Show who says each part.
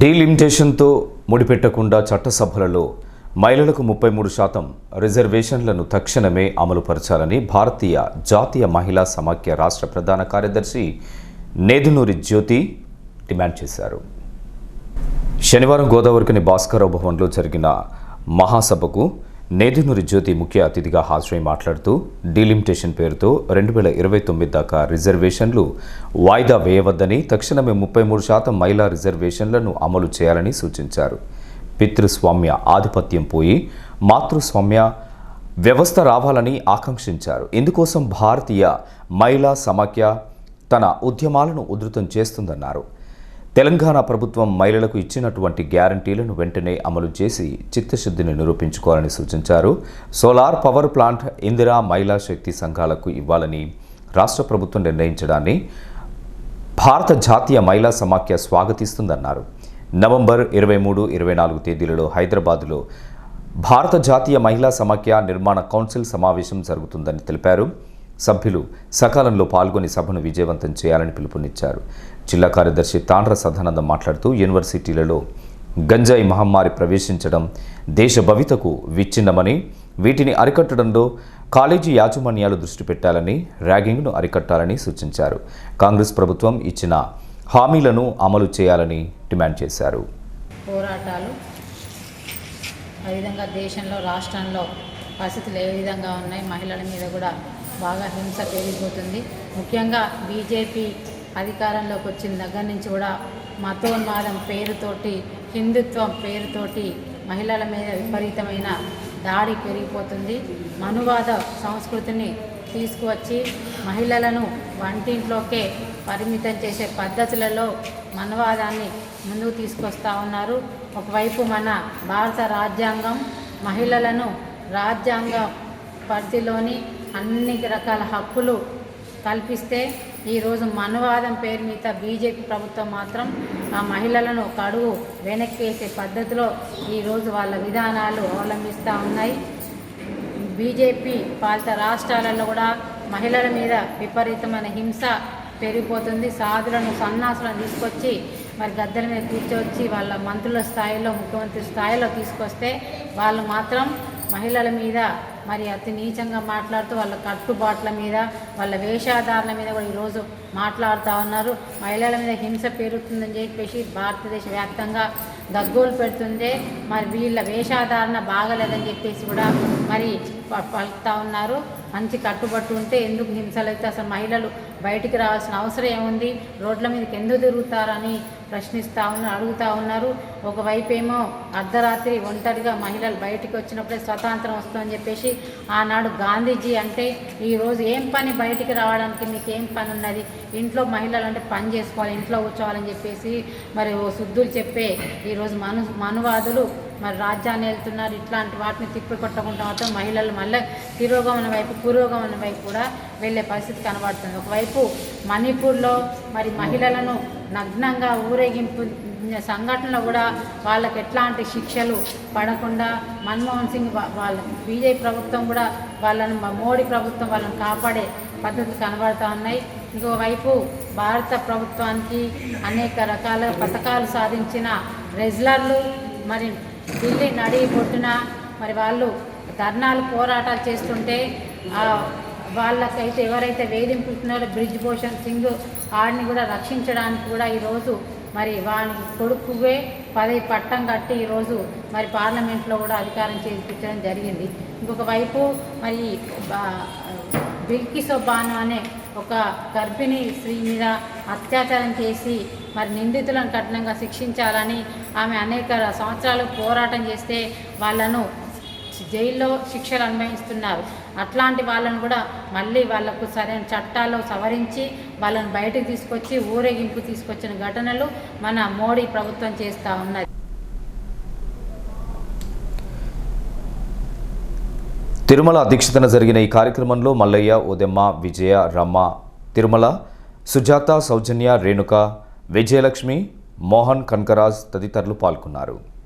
Speaker 1: డీలిమిటేషన్తో ముడిపెట్టకుండా చట్టసభలలో మహిళలకు ముప్పై మూడు శాతం రిజర్వేషన్లను తక్షణమే అమలుపరచాలని భారతీయ జాతీయ మహిళా సమాఖ్య రాష్ట్ర ప్రధాన కార్యదర్శి నేదునూరి జ్యోతి డిమాండ్ చేశారు. శనివారం గోదావరికిని భాస్కరరావు భవన్లో జరిగిన మహాసభకు నేదునూరి జ్యోతి ముఖ్య అతిథిగా హాజరై మాట్లాడుతూ డీలిమిటేషన్ పేరుతో రెండు వేల ఇరవై తొమ్మిది దాకా రిజర్వేషన్లు వాయిదా వేయవద్దని తక్షణమే ముప్పై మూడు శాతం మహిళా రిజర్వేషన్లను అమలు చేయాలని సూచించారు. పితృస్వామ్య ఆధిపత్యం పోయి మాతృస్వామ్య వ్యవస్థ రావాలని ఆకాంక్షించారు. ఇందుకోసం భారతీయ మహిళా సమాఖ్య తన ఉద్యమాలను ఉధృతం చేస్తుందన్నారు. తెలంగాణ ప్రభుత్వం మహిళలకు ఇచ్చినటువంటి గ్యారంటీలను వెంటనే అమలు చేసి చిత్తశుద్ధిని నిరూపించుకోవాలని సూచించారు. సోలార్ పవర్ ప్లాంట్ ఇందిరా మహిళా శక్తి సంఘాలకు ఇవ్వాలని రాష్ట్ర ప్రభుత్వం నిర్ణయించడాన్ని భారత జాతీయ మహిళా సమాఖ్య స్వాగతిస్తుందన్నారు. నవంబర్ ఇరవై మూడు ఇరవై నాలుగు తేదీలలో హైదరాబాదులో భారత జాతీయ మహిళా సమాఖ్య నిర్మాణ కౌన్సిల్ సమావేశం జరుగుతుందని తెలిపారు. సభ్యులు సకాలంలో పాల్గొని సభను విజయవంతం చేయాలని పిలుపునిచ్చారు. జిల్లా కార్యదర్శి తాండ్ర సదానందం మాట్లాడుతూ యూనివర్సిటీలలో గంజాయి మహమ్మారి ప్రవేశించడం దేశ భవితకు విచ్ఛిన్నమని వీటిని అరికట్టడంలో కాలేజీ యాజమాన్యాలు దృష్టి పెట్టాలని ర్యాగింగ్ను అరికట్టాలని సూచించారు. కాంగ్రెస్ ప్రభుత్వం ఇచ్చిన హామీలను అమలు చేయాలని డిమాండ్ చేశారు.
Speaker 2: పోరాటాలు అదేవిధంగా దేశంలో రాష్ట్రంలో పరిస్థితులు ఏ విధంగా ఉన్నాయి మహిళల మీద కూడా బాగా హింస పెరిగిపోతుంది. ముఖ్యంగా బీజేపీ అధికారంలోకి వచ్చిన దగ్గర నుంచి కూడా మతోన్మాదం పేరుతోటి హిందుత్వం పేరుతోటి మహిళల మీద విపరీతమైన దాడి పెరిగిపోతుంది. మనువాద సంస్కృతిని తీసుకువచ్చి మహిళలను వంటింట్లోకే పరిమితం చేసే పద్ధతులలో మనవాదాన్ని ముందుకు తీసుకొస్తా ఉన్నారు. ఒకవైపు మన భారత రాజ్యాంగం మహిళలను రాజ్యాంగ పరిధిలోని అన్ని రకాల హక్కులు కల్పిస్తే ఈరోజు మనవాదం పేరు మీద బీజేపీ ప్రభుత్వం మాత్రం ఆ మహిళలను ఒక అడుగు వెనక్కేసే పద్ధతిలో ఈరోజు వాళ్ళ విధానాలు అవలంబిస్తూ ఉన్నాయి. బీజేపీ పాలిత రాష్ట్రాలలో కూడా మహిళల మీద విపరీతమైన హింస పెరిగిపోతుంది. సాధులను సన్నాసులను తీసుకొచ్చి మరి గద్దెల మీద కూర్చొచ్చి వాళ్ళ మంత్రుల స్థాయిలో ముఖ్యమంత్రి స్థాయిలో తీసుకొస్తే వాళ్ళు మాత్రం మహిళల మీద మరి అతి నీచంగా మాట్లాడుతూ వాళ్ళ కట్టుబాట్ల మీద వాళ్ళ వేషాధారణ మీద కూడా ఈరోజు మాట్లాడుతూ ఉన్నారు. మహిళల మీద హింస పెరుగుతుందని చెప్పేసి భారతదేశ వ్యాప్తంగా గగ్గోలు పెడుతుంది మరి వీళ్ళ వేషాధారణ బాగలేదని చెప్పేసి కూడా మరి ప- పలుకుతా ఉన్నారు. మంచి కట్టుబట్టు ఉంటే ఎందుకు హింసలు అయితే అసలు మహిళలు బయటికి రావాల్సిన అవసరం ఏముంది? రోడ్ల మీదకి ఎందుకు తిరుగుతారని ప్రశ్నిస్తూ ఉన్నారు అడుగుతూ ఉన్నారు. ఒకవైపు ఏమో అర్ధరాత్రి ఒంటరిగా మహిళలు బయటికి వచ్చినప్పుడే స్వతంత్రం వస్తుందని చెప్పేసి ఆనాడు గాంధీజీ అంటే ఈరోజు ఏం పని బయటికి రావడానికి మీకు ఏం పని ఉన్నది? ఇంట్లో మహిళలు అంటే పని చేసుకోవాలి ఇంట్లో కూర్చోవాలని చెప్పేసి మరి ఓ శుద్ధులు చెప్పే ఈరోజు మను మనువాదులు మరి రాజ్యాన్ని వెళ్తున్నారు. ఇట్లాంటి వాటిని తిప్పి కొట్టకుండా మాత్రం మహిళలు మళ్ళీ తిరోగమన వైపు పురోగమన వైపు కూడా వెళ్ళే పరిస్థితి కనబడుతుంది. ఒకవైపు మణిపూర్లో మరి మహిళలను నగ్నంగా ఊరేగింపు సంఘటనలో కూడా వాళ్ళకి ఎట్లాంటి శిక్షలు పడకుండా మన్మోహన్ సింగ్ వాళ్ళ బీజేపీ ప్రభుత్వం కూడా వాళ్ళను మోడీ ప్రభుత్వం వాళ్ళని కాపాడే పద్ధతులు కనబడుతూ ఉన్నాయి. ఇంకోవైపు భారత ప్రభుత్వానికి అనేక రకాల పథకాలు సాధించిన రెజ్లర్లు మరి ఢిల్లీ నడి పొట్టున మరి వాళ్ళు ధర్నాలు పోరాటాలు చేస్తుంటే వాళ్ళకైతే ఎవరైతే వేధింపుతున్నారో బ్రిడ్జ్ భూషణ్ సింగ్ ఆడిని కూడా రక్షించడానికి కూడా ఈరోజు మరి వాని కొడుకువే పది పట్టం కట్టి ఈరోజు మరి పార్లమెంట్లో కూడా అధికారం చేయించడం జరిగింది. ఇంకొక వైపు మరి బా- బిల్కిసో బాను అనే ఒక గర్భిణీ స్త్రీ మీద అత్యాచారం చేసి మరి నిందితులను కఠినంగా శిక్షించాలని ఆమె అనేక సంవత్సరాలు పోరాటం చేస్తే వాళ్ళను జైల్లో శిక్షలు అనుభవిస్తున్నారు. అట్లాంటి వాళ్ళను కూడా మళ్ళీ వాళ్ళకు సరైన చట్టాల్లో సవరించి వాళ్ళని బయటకు తీసుకొచ్చి ఊరేగింపు తీసుకొచ్చిన ఘటనలు మన మోడీ ప్రభుత్వం చేస్తూ ఉన్నది.
Speaker 1: తిరుమల అధ్యక్షతన జరిగిన ఈ కార్యక్రమంలో మల్లయ్య ఉదెమ్మ విజయ రమ్మ తిరుమల సుజాత సౌజన్య రేణుక విజయలక్ష్మి మోహన్ కనకరాజ్ తదితరులు పాల్గొన్నారు.